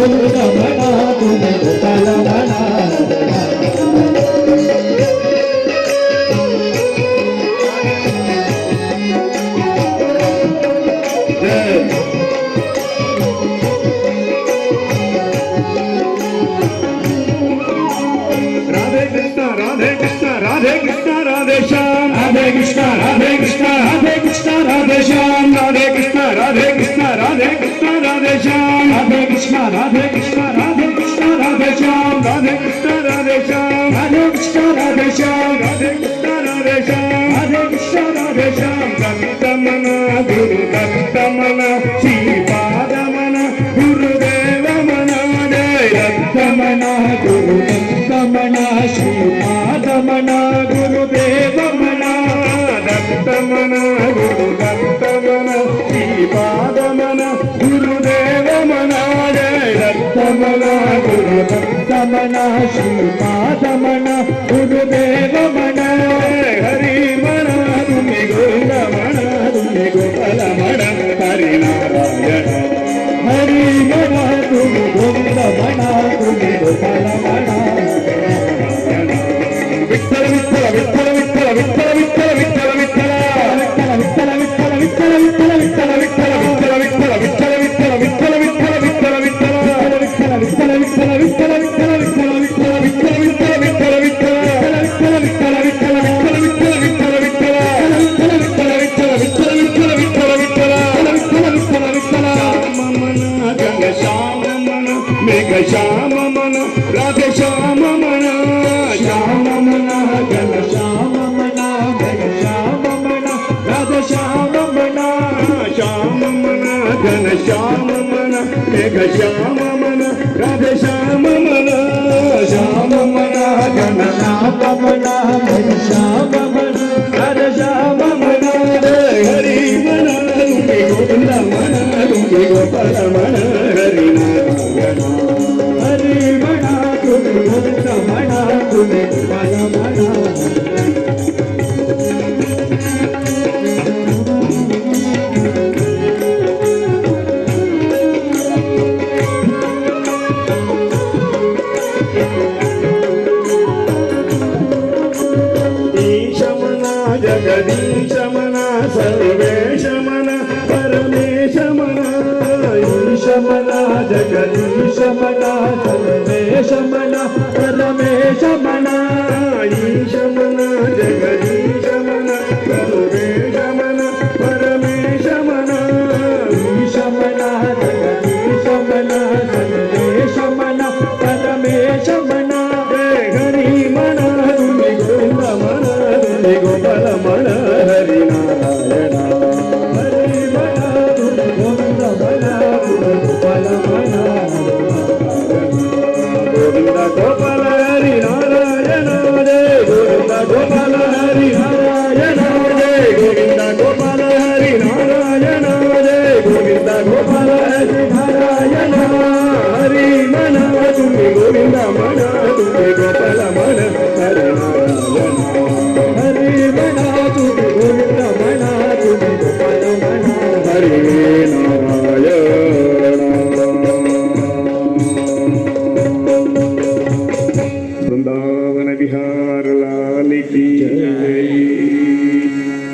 Thank you. Radhe Shyam, Radhe Krishna, Radhe Krishna, Radhe Krishna, Radhe Shyam, Radhe Krishna, Radhe Krishna, Radhe Krishna, Radhe Shyam, Krishna, Radhe Krishna, Radhe Krishna, Radhe Shyam, Krishna, Radhe Shyam, Krishna, Radhe Shyam, Krishna, Radhe Shyam, Krishna, Radhe Ramana గురు రమణ శ్రీపాదమణ గురుదేవమణ మేఘ శ్యామ మన రాధ శ్యామ మన శ్యామ మన గల శ్యామ శ్యామ మన ఘన శ్యామ మన శ్యామ మన గల శ్యామ మన మేఘ శ్యామ మన రాధ శ్యామ మన శ్యామ మన గల శ్యామ ఘన శ్యామ జగదీశమన సర్వేశమన పరమేశమన ఈశమన జగదీశమన సర్వేశమన.